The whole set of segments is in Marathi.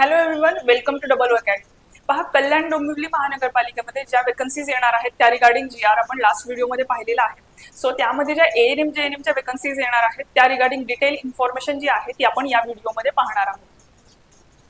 Hello everyone welcome to double academy पहा कल्याण डोंबिवली महानगरपालिकेमध्ये ज्या वेकन्सीज येणार आहेत त्या रिगार्डिंग जी आर आपण लास्ट व्हिडिओमध्ये पाहिलेला आहे. सो त्यामध्ये ज्या A N M G N एमच्या वेकन्सीज येणार आहेत त्या रिगार्डिंग डिटेल इन्फॉर्मेशन जी आहे ती आपण या व्हिडिओमध्ये पाहणार आहोत.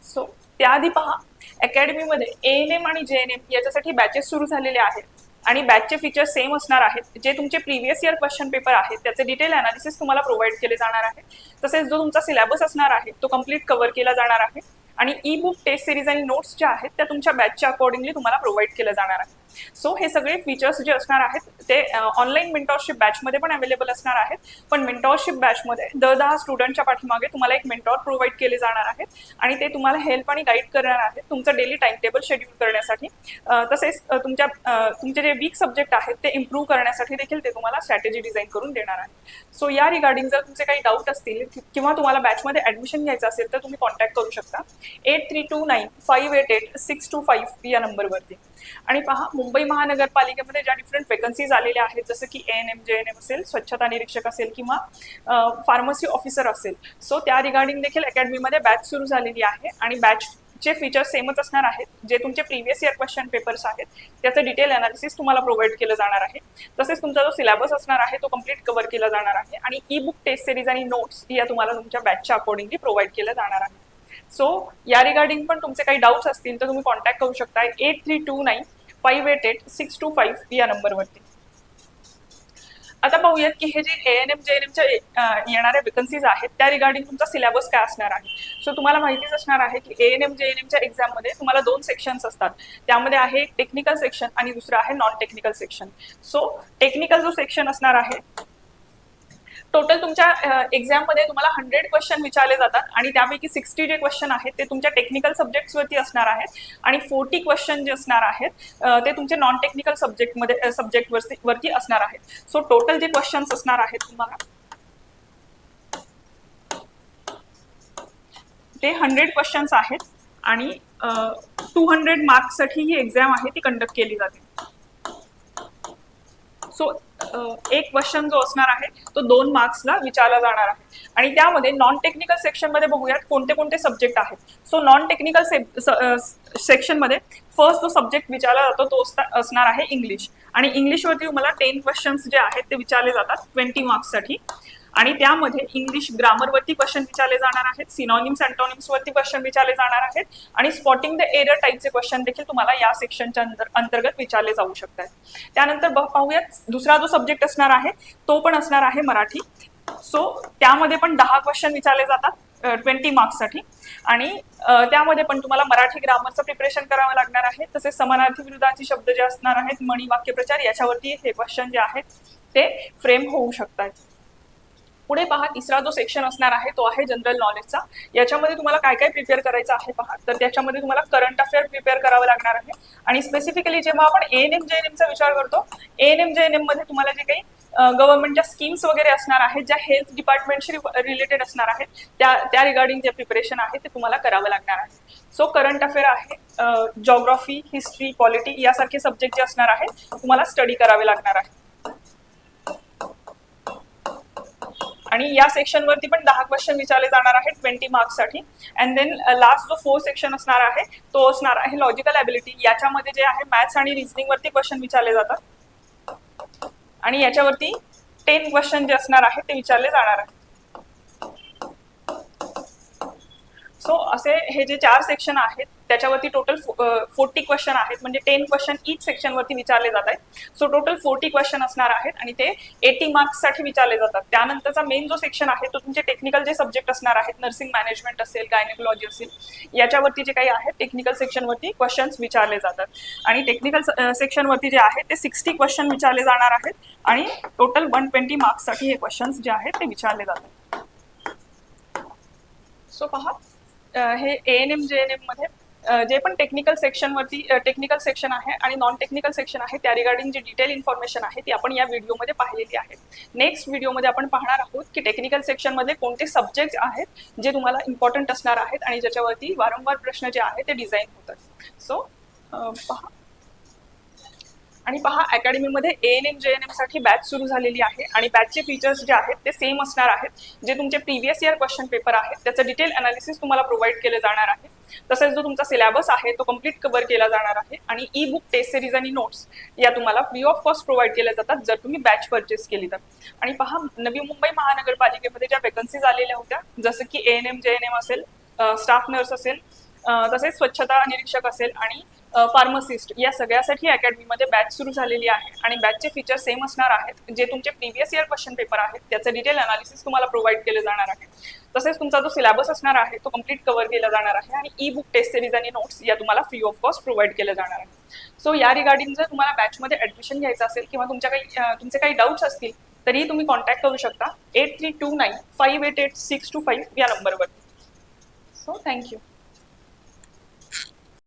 सो त्याआधी पहा अकॅडमीमध्ये ए एन एम आणि जे एन एम याच्यासाठी बॅचेस सुरू झालेले आहेत. आणि बॅचचे फीचर्स सेम असणार आहेत. जे तुमचे प्रिव्हियस इयर क्वेश्चन पेपर आहेत त्याचे डिटेल अनालिसिस तुम्हाला प्रोव्हाइड केले जाणार आहे. तसेच जो तुमचा सिलेबस असणार आहे तो कंप्लीट कव्हर केला जाणार आहे. आणि ई बुक टेस्ट सिरीज आणि नोट्स ज्या आहेत त्या तुमच्या बॅचच्या अकॉर्डिंगली तुम्हाला प्रोव्हाइड केलं जाणार आहे सो हे सगळे फीचर्स जे असणार आहेत ते ऑनलाईन मेंटॉरशिप बॅचमध्ये पण अवेलेबल असणार आहेत. पण मेंटॉरशिप बॅचमध्ये दर दहा स्टुडंटच्या पाठीमागे तुम्हाला एक मेंटॉर प्रोव्हाइड केले जाणार आहेत. आणि ते तुम्हाला हेल्प आणि गाईड करणार आहेत तुमचं डेली टाइम टेबल शेड्यूल करण्यासाठी तसेच तुमच्या तुमचे जे वीक सब्जेक्ट आहेत ते इम्प्रूव्ह करण्यासाठी देखील ते तुम्हाला स्ट्रॅटेजी डिझाईन करून देणार आहे सो या रिगार्डिंग जर तुमचे काही डाऊट असतील किंवा तुम्हाला बॅचमध्ये ॲडमिशन घ्यायचं असेल तर तुम्ही कॉन्टॅक्ट करू शकता. Eight three two nine five eight eight six two five या नंबरवरती आणि पहा मुंबई महानगरपालिकेमध्ये ज्या डिफरंट वेकन्सीज आलेल्या आहेत जसं की N M G N M असेल स्वच्छता निरीक्षक असेल किंवा फार्मसी ऑफिसर असेल. सो त्या रिगार्डिंग देखील अकॅडमीमध्ये बॅच सुरू झालेली आहे आणि बॅच चे फीचर्स सेमच असणार आहेत. जे तुमचे प्रिव्हियस इयर क्वेश्चन पेपर्स आहेत त्याचं डिटेल अनालिसिस तुम्हाला प्रोव्हाइड केलं जाणार आहे. तसेच तुमचा जो सिलेबस असणार आहे तो कंप्लीट कव्हर केला जाणार आहे आणि ई बुक टेस्ट सिरीज आणि नोट्स या तुम्हाला तुमच्या बॅचच्या अकॉर्डिंगली प्रोव्हाइड केलं जाणार आहे. सो या रिगार्डिंग पण तुमचे काही डाऊट्स असतील तर तुम्ही कॉन्टॅक्ट करू शकता eight three two nine five eight eight six two five या नंबरवरती आता पाहूयात की हे जे A N M G N एमच्या येणाऱ्या वेकन्सीज आहेत त्या रिगार्डिंग तुमचा सिलेबस काय असणार आहे? सो तुम्हाला माहितीच असणार आहे की A N M G N एमच्या एक्झाममध्ये तुम्हाला दोन सेक्शन्स असतात. त्यामध्ये आहे टेक्निकल सेक्शन आणि दुसरं आहे non technical section so technical जो सेक्शन असणार आहे टोटल तुमच्या एक्झाममध्ये तुम्हाला हंड्रेड क्वेश्चन विचारले जातात आणि त्यापैकी सिक्स्टी जे क्वेश्चन आहेत ते तुमच्या टेक्निकल सब्जेक्ट्सवरती असणार आहेत आणि फोर्टी क्वेश्चन जे असणार आहेत ते तुमचे नॉन टेक्निकल सब्जेक्टमध्ये सब्जेक्ट वरती वरती असणार आहेत. सो टोटल जे क्वेश्चन्स असणार आहेत तुम्हाला ते हंड्रेड क्वेश्चन्स आहेत आणि टू हंड्रेड मार्क्ससाठी ही एक्झाम आहे ती कंडक्ट केली जाते. सो एक क्वेश्चन जो असणार आहे तो दोन मार्क्सला विचारला जाणार आहे. आणि त्यामध्ये नॉन टेक्निकल सेक्शनमध्ये बघूयात कोणते कोणते सब्जेक्ट आहेत. सो नॉन टेक्निकल सेक्शनमध्ये फर्स्ट जो सब्जेक्ट विचारला जातो तो असणार आहे इंग्लिश आणि इंग्लिशवरती तुम्हाला टेन क्वेश्चन्स जे आहेत ते विचारले जातात ट्वेंटी मार्क्ससाठी आणि त्यामध्ये इंग्लिश ग्रामरवरती क्वेश्चन विचारले जाणार आहेत सिनॉनिम्स अँटॉनिम्स वरती क्वेश्चन विचारले जाणार आहेत आणि स्पॉटिंग द एरर टाईपचे क्वेश्चन देखील तुम्हाला या सेक्शनच्या अंतर्गत विचारले जाऊ शकतात. त्यानंतर पाहूयात दुसरा जो सब्जेक्ट असणार आहे तो पण असणार आहे मराठी. सो त्यामध्ये पण दहा क्वेश्चन विचारले जातात ट्वेंटी मार्क्ससाठी आणि त्यामध्ये पण तुम्हाला मराठी ग्रामरचं प्रिपरेशन करावं लागणार आहे. तसेच समानार्थी विरुद्धाचे शब्द जे असणार आहेत मणी वाक्यप्रचार याच्यावरती हे क्वेश्चन जे आहेत ते फ्रेम होऊ शकतात. पुढे पहा तिसरा जो सेक्शन असणार आहे तो आहे जनरल नॉलेजचा याच्यामध्ये तुम्हाला काय काय प्रिपेअर करायचं आहे पहा. तर त्याच्यामध्ये तुम्हाला करंट अफेअर प्रिपेअर करावं लागणार आहे. आणि स्पेसिफिकली जेव्हा आपण एन एम जे एन एमचा विचार करतो एन एम जे एन एममध्ये तुम्हाला जे काही गव्हर्नमेंटच्या स्कीम्स वगैरे असणार आहेत ज्या हेल्थ डिपार्टमेंटशी रिलेटेड असणार आहेत त्या त्या रिगार्डिंग जे प्रिपरेशन आहे ते तुम्हाला करावं लागणार आहे. सो करंट अफेअर आहे जॉग्राफी हिस्ट्री पॉलिटी यासारखे सब्जेक्ट जे असणार आहेत तुम्हाला स्टडी करावे लागणार आहे. आणि या सेक्शन वरती पण दहा क्वेश्चन विचारले जाणार आहेत ट्वेंटी मार्क्ससाठी अँड देन लास्ट जो फोर सेक्शन असणार आहे तो असणार आहे लॉजिकल ॲबिलिटी याच्यामध्ये जे आहे मॅथ्स आणि रिझनिंगवरती क्वेश्चन विचारले जातात. आणि याच्यावरती टेन क्वेश्चन जे असणार आहे ते विचारले जाणार आहेत. सो असे हे जे चार सेक्शन आहेत त्याच्यावरती टोटल फोर्टी क्वेश्चन आहेत. म्हणजे टेन क्वेश्चन इच सेक्शनवरती विचारले जात आहेत. सो टोटल फोर्टी क्वेश्चन असणार आहेत आणि ते एटी मार्क्ससाठी विचारले जातात. त्यानंतरचा मेन जो सेक्शन आहे तो म्हणजे तुमचे टेक्निकल जे सब्जेक्ट असणार आहेत नर्सिंग मॅनेजमेंट असेल गायनेकोलॉजी असेल याच्यावरती जे काही आहेत टेक्निकल सेक्शनवरती क्वेश्चन्स विचारले जातात. आणि टेक्निकल सेक्शनवरती जे आहे ते सिक्स्टी क्वेश्चन विचारले जाणार आहेत आणि टोटल वन ट्वेंटी मार्क्ससाठी हे क्वेश्चन्स जे आहेत ते विचारले जातात. सो पहा. हे A N M G N एममध्ये जे पण टेक्निकल सेक्शनवरती टेक्निकल सेक्शन आहे आणि नॉन टेक्निकल सेक्शन आहे त्या रिगार्डिंग जी डिटेल इन्फॉर्मेशन आहे ती आपण या व्हिडिओमध्ये पाहिलेली आहे. नेक्स्ट व्हिडिओमध्ये आपण पाहणार आहोत की टेक्निकल सेक्शनमध्ये कोणते सब्जेक्ट आहेत जे तुम्हाला इम्पॉर्टंट असणार आहेत आणि ज्याच्यावरती वारंवार प्रश्न जे आहेत ते डिझाईन होतात. सो पहा. आणि पहा अकॅडमीमध्ये A N M G N एमसाठी batch सुरू झालेली आहे आणि बॅचचे फीचर्स जे आहेत ते सेम असणार आहेत. जे तुमचे प्रिव्हियस इयर क्वेश्चन पेपर आहेत त्याचं डिटेल अनालिसिस तुम्हाला प्रोव्हाइड केले जाणार आहे. तसेच जो तुमचा सिलेबस आहे तो कंप्लीट कव्हर केला जाणार आहे. आणि ई बुक टेस्ट सिरीज आणि नोट्स या तुम्हाला फ्री ऑफ कॉस्ट प्रोव्हाइड केल्या जातात जर तुम्ही बॅच परचेस केली तर. आणि पहा नवी मुंबई महानगरपालिकेमध्ये ज्या वेकन्सीज आलेल्या होत्या जसं की A N M G N M असेल स्टाफ नर्स असेल तसेच स्वच्छता निरीक्षक असेल आणि फार्मसिस्ट या सगळ्यासाठी अकॅडमीमध्ये बॅच सुरू झालेली आहे आणि बॅचचे फीचर सेम असणार आहेत. जे तुमचे प्रिव्हियस इयर क्वेश्चन पेपर आहेत त्याचं डिटेल अनालिसिस तुम्हाला प्रोव्हाइड केले जाणार आहे. तसेच तुमचा जो सिलेबस असणार आहे तो कंप्लीट कव्हर केला जाणार आहे आणि ई बुक टेस्ट सिरीज आणि नोट्स या तुम्हाला फ्री ऑफ कॉस्ट प्रोव्हाइड केले जाणार आहे. सो या रिगार्डिंग जर तुम्हाला बॅचमध्ये ॲडमिशन घ्यायचं असेल किंवा तुमच्या काही तुमचे काही डाऊट्स असतील तरीही तुम्ही कॉन्टॅक्ट करू शकता. Eight three two nine five eight eight six two five या नंबरवर सो थँक्यू